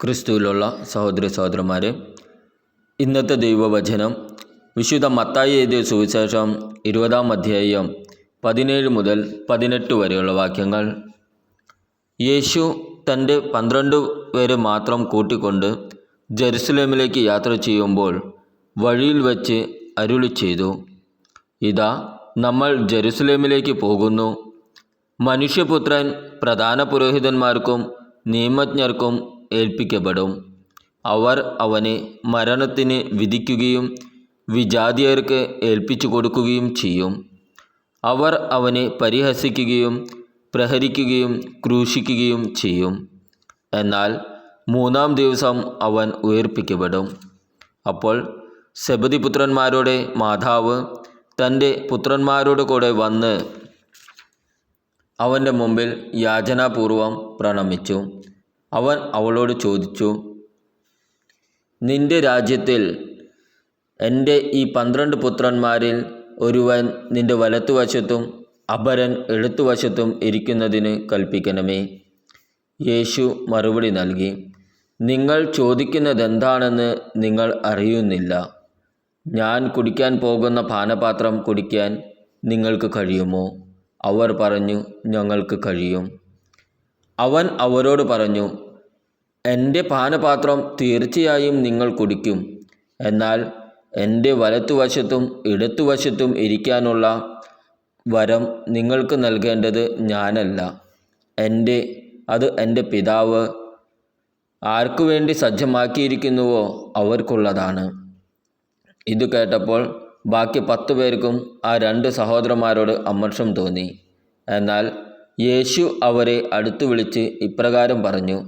ക്രിസ്തുവിലുള്ള സഹോദരി സഹോദരന്മാരെ ഇന്നത്തെ ദൈവവചനം വിശുദ്ധ മത്തായി എഴുതിയ സുവിശേഷം ഇരുപതാം അധ്യായം പതിനേഴ് മുതൽ പതിനെട്ട് വരെയുള്ള വാക്യങ്ങൾ. യേശു തന്റെ പന്ത്രണ്ട് പേരെ മാത്രം കൂട്ടിക്കൊണ്ട് ജെറുസലേമിലേക്ക് യാത്ര ചെയ്യുമ്പോൾ വഴിയിൽ വച്ച് അരുളി ചെയ്തു ഇതാ നമ്മൾ ജെറുസലേമിലേക്ക് പോകുന്നു. മനുഷ്യപുത്രൻ പ്രധാന പുരോഹിതന്മാർക്കും നിയമജ്ഞർക്കും ഏൽപ്പിക്കപ്പെടും. അവർ അവനെ മരണത്തിന് വിധിക്കുകയും വിജാതിയർക്ക് ഏൽപ്പിച്ചു കൊടുക്കുകയും ചെയ്യും. അവർ അവനെ പരിഹസിക്കുകയും പ്രഹരിക്കുകയും ക്രൂശിക്കുകയും ചെയ്യും. എന്നാൽ മൂന്നാം ദിവസം അവൻ ഉയർപ്പിക്കപ്പെടും. അപ്പോൾ സെബദിപുത്രന്മാരുടെ മാതാവ് തന്റെ പുത്രന്മാരോട് കൂടെ വന്ന് അവന്റെ മുമ്പിൽ യാചനാപൂർവം പ്രണമിച്ചു. അവൻ അവളോട് ചോദിച്ചു നിന്റെ രാജ്യത്തിൽ എന്റെ ഈ പന്ത്രണ്ട് പുത്രന്മാരിൽ ഒരുവൻ നിന്റെ വലത്തുവശത്തും അപരൻ എഴുത്തുവശത്തും ഇരിക്കുന്നതിന് കൽപ്പിക്കണമേ. യേശു മറുപടി നൽകി നിങ്ങൾ ചോദിക്കുന്നത് ചോദിക്കുന്നതെന്താണെന്ന് നിങ്ങൾ അറിയുന്നില്ല. ഞാൻ കുടിക്കാൻ പോകുന്ന പാനപാത്രം കുടിക്കാൻ നിങ്ങൾക്ക് കഴിയുമോ? അവർ പറഞ്ഞു ഞങ്ങൾക്ക് കഴിയും. അവൻ അവരോട് പറഞ്ഞു എന്റെ പാനപാത്രം തീർച്ചയായും നിങ്ങൾ കുടിക്കും. എന്നാൽ എന്റെ വലത്തുവശത്തും ഇടത്തുവശത്തും ഇരിക്കാനുള്ള വരം നിങ്ങൾക്ക് നൽകേണ്ടത് ഞാനല്ല. എന്റെ അത് എന്റെ പിതാവ് ആർക്കു വേണ്ടി സജ്ജമാക്കിയിരിക്കുന്നുവോ അവർക്കുള്ളതാണ്. ഇത് കേട്ടപ്പോൾ ബാക്കി പത്തു പേർക്കും ആ രണ്ട് സഹോദരന്മാരോട് അമർഷം തോന്നി. എന്നാൽ യേശു അവരെ അടുത്തു വിളിച്ച് ഇപ്രകാരം പറഞ്ഞു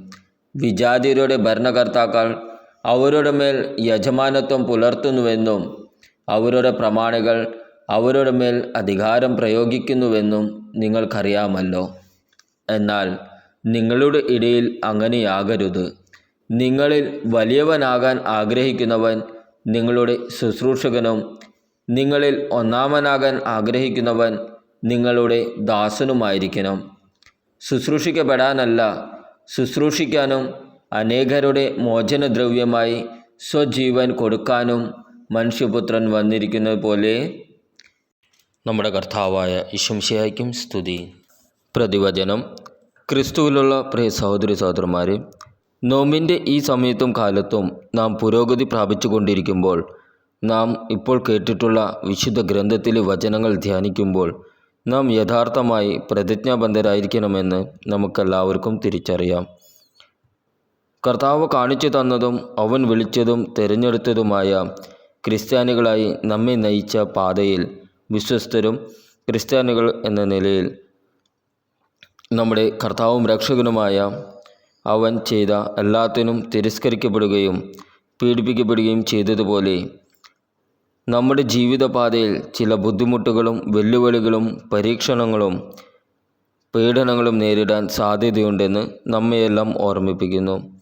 വിജാതിയരുടെ ഭരണകർത്താക്കൾ അവരുടെ മേൽ യജമാനത്വം പുലർത്തുന്നുവെന്നും അവരുടെ പ്രമാണികൾ അവരുടെ മേൽ അധികാരം പ്രയോഗിക്കുന്നുവെന്നും നിങ്ങൾക്കറിയാമല്ലോ. എന്നാൽ നിങ്ങളുടെ ഇടയിൽ അങ്ങനെയാകരുത്. നിങ്ങളിൽ വലിയവനാകാൻ ആഗ്രഹിക്കുന്നവൻ നിങ്ങളുടെ ശുശ്രൂഷകനും നിങ്ങളിൽ ഒന്നാമനാകാൻ ആഗ്രഹിക്കുന്നവൻ നിങ്ങളുടെ ദാസനുമായിരിക്കണം. ശുശ്രൂഷിക്കപ്പെടാനല്ല ശുശ്രൂഷിക്കാനും അനേകരുടെ മോചനദ്രവ്യമായി സ്വജീവൻ കൊടുക്കാനും മനുഷ്യപുത്രൻ വന്നിരിക്കുന്നത് പോലെ നമ്മുടെ കർത്താവായ ഇശംശയായിക്കും സ്തുതി. പ്രതിവചനം. ക്രിസ്തുവിലുള്ള പ്രിയ സഹോദരി സഹോദരന്മാരെ നോമ്പിന്റെ ഈ സമയത്തും കാലത്തും നാം പുരോഗതി പ്രാപിച്ചു കൊണ്ടിരിക്കുമ്പോൾ നാം ഇപ്പോൾ കേട്ടിട്ടുള്ള വിശുദ്ധ ഗ്രന്ഥത്തിലെ വചനങ്ങൾ ധ്യാനിക്കുമ്പോൾ നാം യഥാർത്ഥമായി പ്രതിജ്ഞാബദ്ധരായിരിക്കണമെന്ന് നമുക്കെല്ലാവർക്കും തിരിച്ചറിയാം. കർത്താവ് കാണിച്ചു തന്നതും അവൻ വിളിച്ചതും തിരഞ്ഞെടുത്തതുമായ ക്രിസ്ത്യാനികളായി നമ്മെ നയിച്ച പാതയിൽ വിശ്വസ്തരും ക്രിസ്ത്യാനികൾ എന്ന നിലയിൽ നമ്മുടെ കർത്താവും രക്ഷകനുമായ അവൻ ചെയ്ത എല്ലാത്തിനും തിരസ്കരിക്കപ്പെടുകയും പീഡിപ്പിക്കപ്പെടുകയും ചെയ്തതുപോലെ നമ്മുടെ ജീവിതപാതയിൽ ചില ബുദ്ധിമുട്ടുകളും വെല്ലുവിളികളും പരീക്ഷണങ്ങളും പീഡനങ്ങളും നേരിടാൻ സാധ്യതയുണ്ടെന്ന് നമ്മയെല്ലാം ഓർമ്മിപ്പിക്കുന്നു.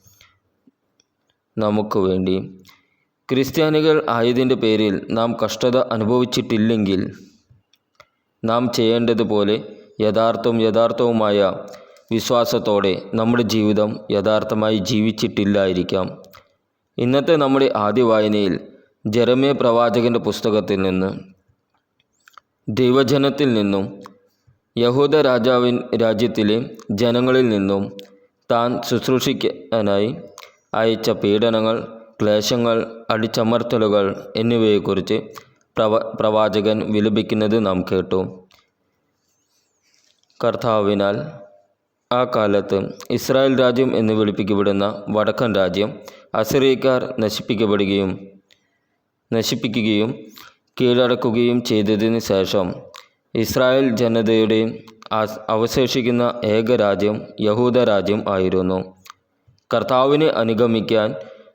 നമുക്ക് വേണ്ടി. ക്രിസ്ത്യാനികൾ ആയതിന്റെ പേരിൽ നാം കഷ്ടത അനുഭവിച്ചിട്ടില്ലെങ്കിൽ നാം ചെയ്യേണ്ടതുപോലെ യഥാർത്ഥവും യഥാർത്ഥവുമായ വിശ്വാസത്തോടെ നമ്മുടെ ജീവിതം യഥാർത്ഥമായി ജീവിച്ചിട്ടില്ലായിരിക്കാം. ഇന്നത്തെ നമ്മുടെ ആദ്യ വായനയിൽ ജെറമേ പ്രവാചകന്റെ പുസ്തകത്തിൽ നിന്ന് ദൈവജനത്തിൽ നിന്നും യഹൂദ രാജാവിൻ രാജ്യത്തിലെ ജനങ്ങളിൽ നിന്നും താൻ ശുശ്രൂഷിക്കാനായി അയച്ച പീഡനങ്ങൾ ക്ലേശങ്ങൾ അടിച്ചമർത്തലുകൾ എന്നിവയെക്കുറിച്ച് പ്രവ പ്രവാചകൻ വിലപിക്കുന്നത് നാം കേട്ടു. കർത്താവിനാൽ ആ കാലത്ത് ഇസ്രായേൽ രാജ്യം എന്ന് വിളിപ്പിക്കപ്പെടുന്ന വടക്കൻ രാജ്യം അസിറിയക്കാർ നശിപ്പിക്കപ്പെടുകയും നശിപ്പിക്കുകയും കീഴടക്കുകയും ചെയ്തതിന് ശേഷം ഇസ്രായേൽ ജനതയുടെ അവശേഷിക്കുന്ന ഏക രാജ്യം യഹൂദ രാജ്യം ആയിരുന്നു. കർത്താവിനെ അനുഗമിക്കാൻ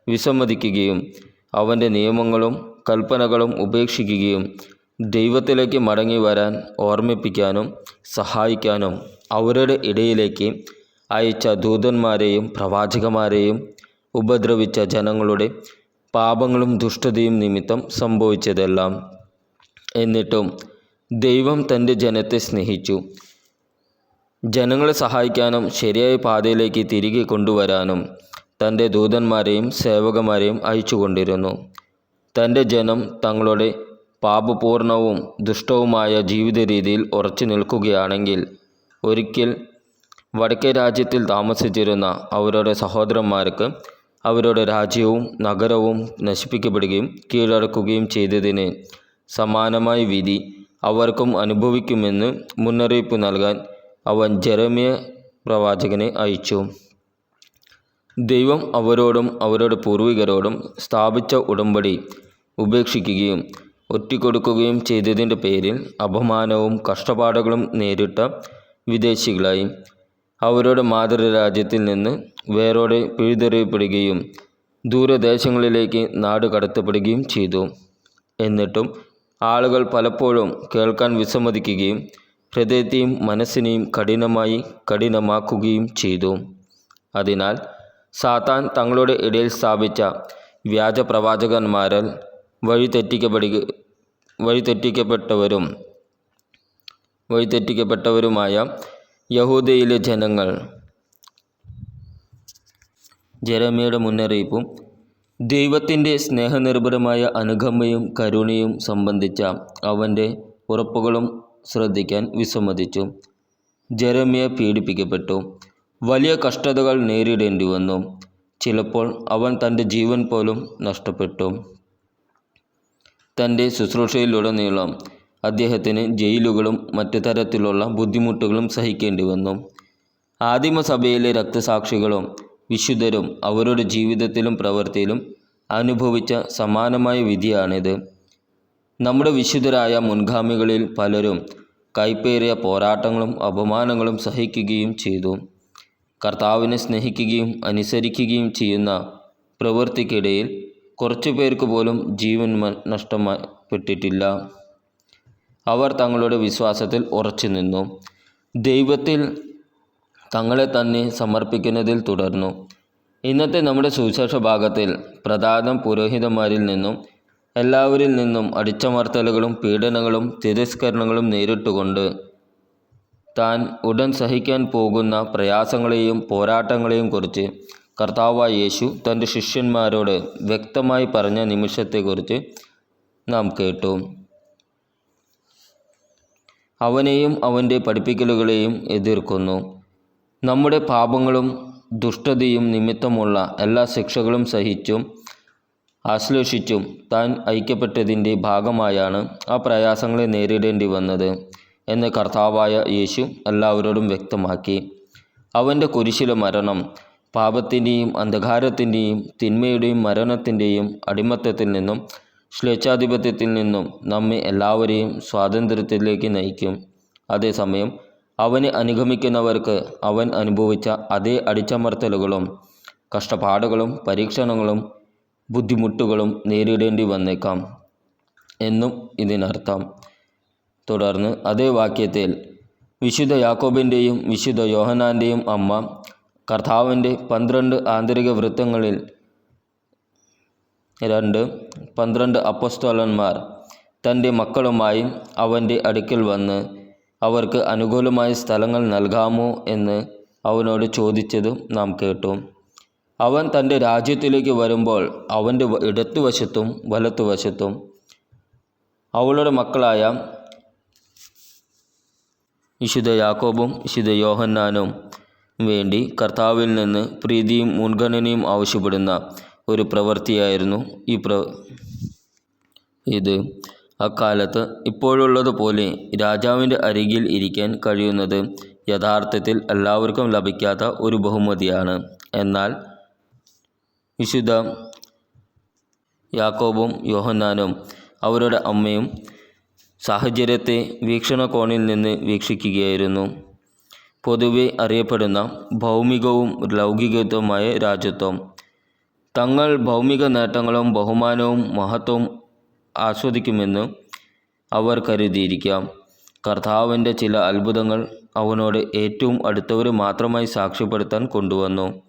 വിസമ്മതിക്കുകയും അവന്റെ നിയമങ്ങളും കൽപ്പനകളും ഉപേക്ഷിക്കുകയും ദൈവത്തിലേക്ക് മടങ്ങി വരാൻ ഓർമ്മിപ്പിക്കാനും സഹായിക്കാനും അവരുടെ ഇടയിലേക്ക് അയച്ച ദൂതന്മാരെയും പ്രവാചകന്മാരെയും ഉപദ്രവിച്ച ജനങ്ങളുടെ പാപങ്ങളും ദുഷ്ടതയും നിമിത്തം സംഭവിച്ചതെല്ലാം. എന്നിട്ടും ദൈവം തന്റെ ജനത്തെ സ്നേഹിച്ചു. ജനങ്ങളെ സഹായിക്കാനും ശരിയായ പാതയിലേക്ക് തിരികെ കൊണ്ടുവരാനും തന്റെ ദൂതന്മാരെയും സേവകന്മാരെയും അയച്ചുകൊണ്ടിരുന്നു. തന്റെ ജനം തങ്ങളുടെ പാപപൂർണവും ദുഷ്ടവുമായ ജീവിത രീതിയിൽ ഉറച്ചു നിൽക്കുകയാണെങ്കിൽ ഒരിക്കൽ വടക്കേ രാജ്യത്തിൽ താമസിച്ചിരുന്ന അവരുടെ സഹോദരന്മാർക്ക് അവരുടെ രാജ്യവും നഗരവും നശിപ്പിക്കപ്പെടുകയും കീഴടക്കുകയും ചെയ്തതിന് സമാനമായ വിധി അവർക്കും അനുഭവിക്കുമെന്ന് മുന്നറിയിപ്പ് നൽകാൻ അവൻ ജെറമിയ പ്രവാചകനെ അയച്ചു. ദൈവം അവരോടും അവരുടെ പൂർവികരോടും സ്ഥാപിച്ച ഉടമ്പടി ഉപേക്ഷിക്കുകയും ഒറ്റിക്കൊടുക്കുകയും ചെയ്തതിന്റെ പേരിൽ അപമാനവും കഷ്ടപ്പാടുകളും നേരിട്ട വിദേശികളായി. അവരുടെ മാതൃരാജ്യത്തിൽ നിന്ന് വേരോടെ പിഴുതെറിയപ്പെടുകയും ദൂരദേശങ്ങളിലേക്ക് നാട് കടത്തപ്പെടുകയും ചെയ്തു. എന്നിട്ടും ആളുകൾ പലപ്പോഴും കേൾക്കാൻ വിസമ്മതിക്കുകയും ഹൃദയത്തെയും മനസ്സിനെയും കഠിനമായി കഠിനമാക്കുകയും ചെയ്തു. അതിനാൽ സാത്താൻ തങ്ങളുടെ ഇടയിൽ സ്ഥാപിച്ച വ്യാജ പ്രവാചകന്മാരാൽ വഴിതെറ്റിക്കപ്പെടുക വഴിതെറ്റിക്കപ്പെട്ടവരും വഴിതെറ്റിക്കപ്പെട്ടവരുമായ യഹൂദയിലെ ജനങ്ങൾ ജെറമിയുടെ മുന്നറിയിപ്പും ദൈവത്തിന്റെ സ്നേഹനിർഭരമായ അനുകമ്പയും കരുണയും സംബന്ധിച്ച അവന്റെ ഉറപ്പുകളും ശ്രദ്ധിക്കാൻ വിസമ്മതിച്ചു. ജെറമിയ പീഡിപ്പിക്കപ്പെട്ടു. വലിയ കഷ്ടതകൾ നേരിടേണ്ടി വന്നു. ചിലപ്പോൾ അവൻ തന്റെ ജീവൻ പോലും നഷ്ടപ്പെട്ടു. തന്റെ ശുശ്രൂഷയിലുടനീളം അദ്ദേഹത്തിന് ജയിലുകളും മറ്റു തരത്തിലുള്ള ബുദ്ധിമുട്ടുകളും സഹിക്കേണ്ടി വന്നു. ആദിമസഭയിലെ രക്തസാക്ഷികളും വിശുദ്ധരും അവരുടെ ജീവിതത്തിലും പ്രവൃത്തിയിലും അനുഭവിച്ച സമാനമായ വിധിയാണിത്. നമ്മുടെ വിശുദ്ധരായ മുൻഗാമികളിൽ പലരും കൈപ്പേറിയ പോരാട്ടങ്ങളും അപമാനങ്ങളും സഹിക്കുകയും ചെയ്തു. കർത്താവിനെ സ്നേഹിക്കുകയും അനുസരിക്കുകയും ചെയ്യുന്ന പ്രവൃത്തിക്കിടയിൽ കുറച്ചു പേർക്ക് പോലും ജീവൻ നഷ്ടപ്പെട്ടിട്ടില്ല അവർ തങ്ങളുടെ വിശ്വാസത്തിൽ ഉറച്ചു നിന്നു. ദൈവത്തിൽ തങ്ങളെ തന്നെ സമർപ്പിക്കുന്നതിൽ തുടർന്നു. ഇന്നത്തെ നമ്മുടെ സുവിശേഷ ഭാഗത്തിൽ പ്രധാന പുരോഹിതന്മാരിൽ നിന്നും എല്ലാവരിൽ നിന്നും അടിച്ചമർത്തലുകളും പീഡനങ്ങളും തിരസ്കരണങ്ങളും നേരിട്ടുകൊണ്ട് താൻ ഉടൻ സഹിക്കാൻ പോകുന്ന പ്രയാസങ്ങളെയും പോരാട്ടങ്ങളെയും കുറിച്ച് കർത്താവായ യേശു തന്റെ ശിഷ്യന്മാരോട് വ്യക്തമായി പറഞ്ഞ നിമിഷത്തെക്കുറിച്ച് നാം കേട്ടു. അവനെയും അവന്റെ പഠിപ്പിക്കലുകളെയും എതിർക്കുന്നു. നമ്മുടെ പാപങ്ങളും ദുഷ്ടതയും നിമിത്തമുള്ള എല്ലാ ശിക്ഷകളും സഹിച്ചും ആശ്ലേഷിച്ചും താൻ ഐക്യപ്പെട്ടതിന്റെ ഭാഗമായാണ് ആ പ്രയാസങ്ങളെ നേരിടേണ്ടി വന്നത് എന്ന് കർത്താവായ യേശു എല്ലാവരോടും വ്യക്തമാക്കി. അവന്റെ കുരിശിലെ മരണം പാപത്തിന്റെയും അന്ധകാരത്തിന്റെയും തിന്മയുടെയും മരണത്തിന്റെയും അടിമത്തത്തിൽ നിന്നും ശ്ലേച്ഛാധിപത്യത്തിൽ നിന്നും നമ്മെ എല്ലാവരെയും സ്വാതന്ത്ര്യത്തിലേക്ക് നയിക്കും. അതേസമയം അവനെ അനുഗമിക്കുന്നവർക്ക് അവൻ അനുഭവിച്ച അതേ അടിച്ചമർത്തലുകളും കഷ്ടപ്പാടുകളും പരീക്ഷണങ്ങളും ബുദ്ധിമുട്ടുകളും നേരിടേണ്ടി വന്നേക്കാം എന്നും ഇതിനർത്ഥം. തുടർന്ന് അതേ വാക്യത്തിൽ വിശുദ്ധ യാക്കോബിന്റെയും വിശുദ്ധ യോഹനാന്റെയും അമ്മ കർത്താവിന്റെ പന്ത്രണ്ട് ആന്തരിക വൃത്തങ്ങളിൽ രണ്ട്. പന്ത്രണ്ട് അപ്പസ്തോലന്മാർ തന്റെ മക്കളുമായി അവന്റെ അടുക്കൽ വന്ന് അവർക്ക് അനുകൂലമായ സ്ഥലങ്ങൾ നൽകാമോ എന്ന് അവനോട് ചോദിച്ചതും നാം കേട്ടു. അവൻ തന്റെ രാജ്യത്തിലേക്ക് വരുമ്പോൾ അവന്റെ ഇടത്തുവശത്തും വലത്തുവശത്തും അവളുടെ മക്കളായ വിശുദ്ധ യാക്കോബും വിശുദ്ധ യോഹന്നാനും വേണ്ടി കർത്താവിൽ നിന്ന് പ്രീതിയും മുൻഗണനയും ആവശ്യപ്പെടുന്ന ഒരു പ്രവൃത്തിയായിരുന്നു ഈ പ്ര ഇത് അക്കാലത്ത്. ഇപ്പോഴുള്ളതുപോലെ രാജാവിന്റെ അരികിൽ ഇരിക്കാൻ കഴിയുന്നത് യഥാർത്ഥത്തിൽ എല്ലാവർക്കും ലഭിക്കാത്ത ഒരു ബഹുമതിയാണ്. എന്നാൽ വിശുദ്ധ യാക്കോബും യോഹന്നാനും അവരുടെ അമ്മയും സാഹചര്യത്തെ വീക്ഷണകോണിൽ നിന്ന് വീക്ഷിക്കുകയായിരുന്നു. പൊതുവെ അറിയപ്പെടുന്ന ഭൗമികവും ലൗകികത്വമായ രാജ്യത്വം തങ്ങൾ ഭൗമിക നേട്ടങ്ങളും ബഹുമാനവും മഹത്വവും ആസ്വദിക്കുമെന്ന് അവർ കരുതിയിരിക്കാം. കർത്താവിന്റെ ചില അത്ഭുതങ്ങൾ അവനോട് ഏറ്റവും അടുത്തവർ മാത്രമായി സാക്ഷ്യപ്പെടുത്താൻ കൊണ്ടുവന്നു.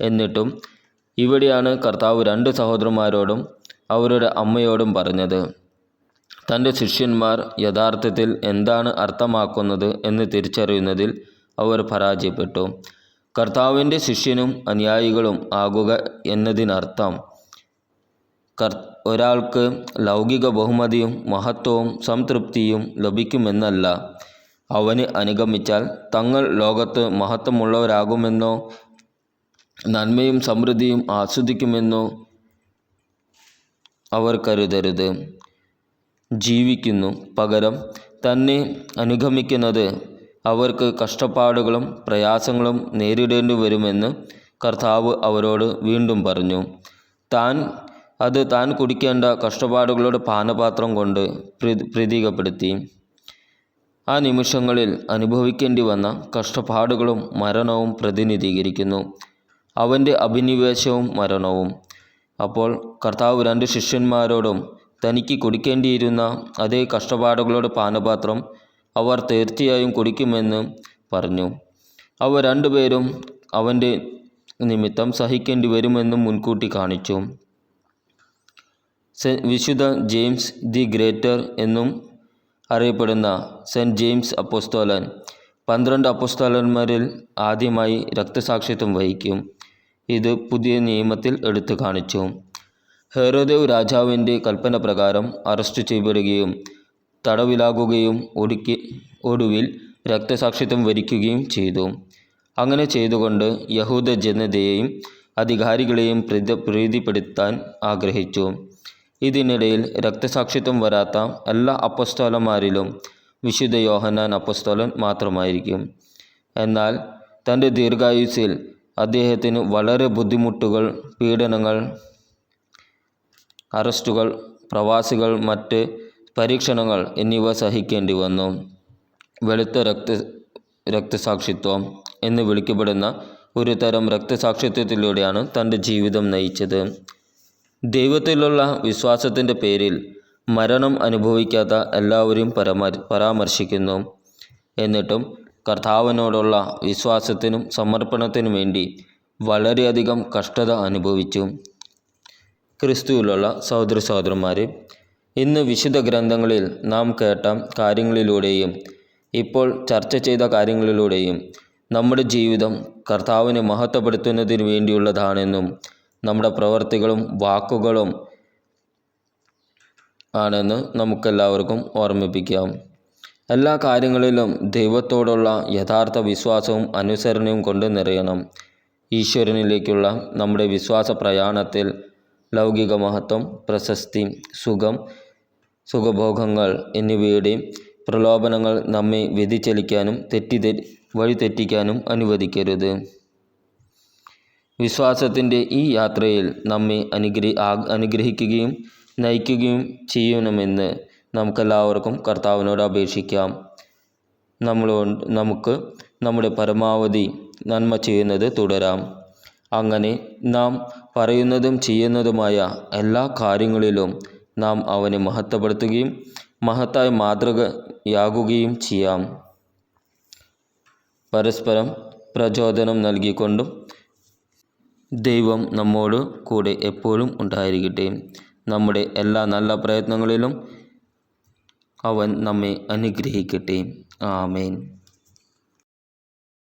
എന്നിട്ടും ഇവിടെയാണ് കർത്താവ് രണ്ട് സഹോദരന്മാരോടും അവരുടെ അമ്മയോടും പറഞ്ഞത്. തന്റെ ശിഷ്യന്മാർ യഥാർത്ഥത്തിൽ എന്താണ് അർത്ഥമാക്കുന്നത് എന്ന് തിരിച്ചറിയുന്നതിൽ അവർ പരാജയപ്പെട്ടു. കർത്താവിന്റെ ശിഷ്യനും അനുയായികളും ആകുക എന്നതിനർത്ഥം. കർ ഒരാൾക്ക് ലൗകിക ബഹുമതിയും മഹത്വവും സംതൃപ്തിയും ലഭിക്കുമെന്നല്ല. അവന് അനുഗമിച്ചാൽ തങ്ങൾ ലോകത്ത് മഹത്വമുള്ളവരാകുമെന്നോ നന്മയും സമൃദ്ധിയും ആസ്വദിക്കുമെന്നോ അവർ കരുതരുത്. ജീവിക്കുന്നു പകരം തന്നെ അനുഗമിക്കുന്നത് അവർക്ക് കഷ്ടപ്പാടുകളും പ്രയാസങ്ങളും നേരിടേണ്ടി വരുമെന്ന് കർത്താവ് അവരോട് വീണ്ടും പറഞ്ഞു. താൻ അത് താൻ കുടിക്കേണ്ട കഷ്ടപ്പാടുകളുടെ പാനപാത്രം കൊണ്ട് പ്രീ പ്രതീകപ്പെടുത്തി. ആ നിമിഷങ്ങളിൽ അനുഭവിക്കേണ്ടി വന്ന കഷ്ടപ്പാടുകളും മരണവും പ്രതിനിധീകരിക്കുന്നു. അവന്റെ അഭിനിവേശവും മരണവും. അപ്പോൾ കർത്താവ് രണ്ട് ശിഷ്യന്മാരോടും തനിക്ക് കുടിക്കേണ്ടിയിരുന്ന അതേ കഷ്ടപ്പാടുകളുടെ പാനപാത്രം അവർ തീർച്ചയായും കുടിക്കുമെന്ന് പറഞ്ഞു. അവർ രണ്ടുപേരും അവന്റെ നിമിത്തം സഹിക്കേണ്ടി വരുമെന്നും മുൻകൂട്ടി കാണിച്ചു. വിശുദ്ധ ജെയിംസ് ദി ഗ്രേറ്റർ എന്നും അറിയപ്പെടുന്ന സെന്റ് ജെയിംസ് അപ്പോസ്തോലൻ പന്ത്രണ്ട് അപ്പോസ്തോലന്മാരിൽ ആദ്യമായി രക്തസാക്ഷിത്വം വഹിക്കും. ഇത് പുതിയ നിയമത്തിൽ എടുത്തു കാണിച്ചു. ഹെറോദേവ് രാജാവിന്റെ കൽപ്പന പ്രകാരം അറസ്റ്റ് ചെയ്യപ്പെടുകയും തടവിലാകുകയും ഒടുക്കി ഒടുവിൽ രക്തസാക്ഷിത്വം വരിക്കുകയും ചെയ്തു. അങ്ങനെ ചെയ്തുകൊണ്ട് യഹൂദ ജനതയെയും അധികാരികളെയും പ്രീതി പ്രീതിപ്പെടുത്താൻ ആഗ്രഹിച്ചു. ഇതിനിടയിൽ രക്തസാക്ഷിത്വം വരാത്ത എല്ലാ അപ്പസ്തോലന്മാരിലും വിശുദ്ധ യോഹന്നാൻ അപ്പസ്തോലൻ മാത്രമായിരിക്കും. എന്നാൽ തന്റെ ദീർഘായുസിൽ അദ്ദേഹത്തിന് വളരെ ബുദ്ധിമുട്ടുകൾ പീഡനങ്ങൾ അറസ്റ്റുകൾ പ്രവാസികൾ മറ്റ് പരീക്ഷണങ്ങൾ എന്നിവ സഹിക്കേണ്ടി വന്നു. വെളുത്ത രക്ത രക്തസാക്ഷിത്വം എന്ന് വിളിക്കപ്പെടുന്ന ഒരു തരം രക്തസാക്ഷിത്വത്തിലൂടെയാണ് തന്റെ ജീവിതം നയിച്ചത്. ദൈവത്തിലുള്ള വിശ്വാസത്തിന്റെ പേരിൽ മരണം അനുഭവിക്കാത്ത എല്ലാവരെയും പരമ പരാമർശിക്കുന്നു. എന്നിട്ടും കർത്താവിനോടുള്ള വിശ്വാസത്തിനും സമർപ്പണത്തിനും വേണ്ടി വളരെയധികം കഷ്ടത അനുഭവിച്ചു. ക്രിസ്തുവിലുള്ള സഹോദര സഹോദരന്മാരെ ഇന്ന് വിശുദ്ധ ഗ്രന്ഥങ്ങളിൽ നാം കേട്ട കാര്യങ്ങളിലൂടെയും ഇപ്പോൾ ചർച്ച ചെയ്ത കാര്യങ്ങളിലൂടെയും നമ്മുടെ ജീവിതം കർത്താവിനെ മഹത്വപ്പെടുത്തുന്നതിന് വേണ്ടിയുള്ളതാണെന്നും നമ്മുടെ പ്രവർത്തികളും വാക്കുകളും ആണെന്ന് നമുക്കെല്ലാവർക്കും ഓർമ്മിപ്പിക്കാം. എല്ലാ കാര്യങ്ങളിലും ദൈവത്തോടുള്ള യഥാർത്ഥ വിശ്വാസവും അനുസരണയും കൊണ്ട് നിറയണം. ഈശ്വരനിലേക്കുള്ള നമ്മുടെ വിശ്വാസ പ്രയാണത്തിൽ ലൗകിക മഹത്വം പ്രശസ്തി സുഖം സുഖഭോഗങ്ങൾ എന്നിവയുടെ പ്രലോഭനങ്ങൾ നമ്മെ വ്യതിചലിക്കാനും തെറ്റിദ്ധ വഴിതെറ്റിക്കാനും അനുവദിക്കരുത്. വിശ്വാസത്തിന്റെ ഈ യാത്രയിൽ നമ്മെ അനുഗ്രഹി അനുഗ്രഹിക്കുകയും നയിക്കുകയും ചെയ്യണമെന്ന് നമുക്കെല്ലാവർക്കും കർത്താവിനോട് അപേക്ഷിക്കാം. നമ്മൾ നമുക്ക് നമ്മുടെ പരമാവധി നന്മ ചെയ്യുന്നത് തുടരാം. അങ്ങനെ നാം പറയുന്നതും ചെയ്യുന്നതുമായ എല്ലാ കാര്യങ്ങളിലും നാം അവനെ മഹത്വപ്പെടുത്തുകയും മഹത്തായ മാതൃകയാകുകയും ചെയ്യാം. പരസ്പരം പ്രചോദനം നൽകിക്കൊണ്ടും ദൈവം നമ്മോട് കൂടെ എപ്പോഴും ഉണ്ടായിരിക്കട്ടെ. നമ്മുടെ എല്ലാ നല്ല പ്രയത്നങ്ങളിലും അവൻ നമ്മെ അനുഗ്രഹിക്കട്ടെ. ആമേൻ.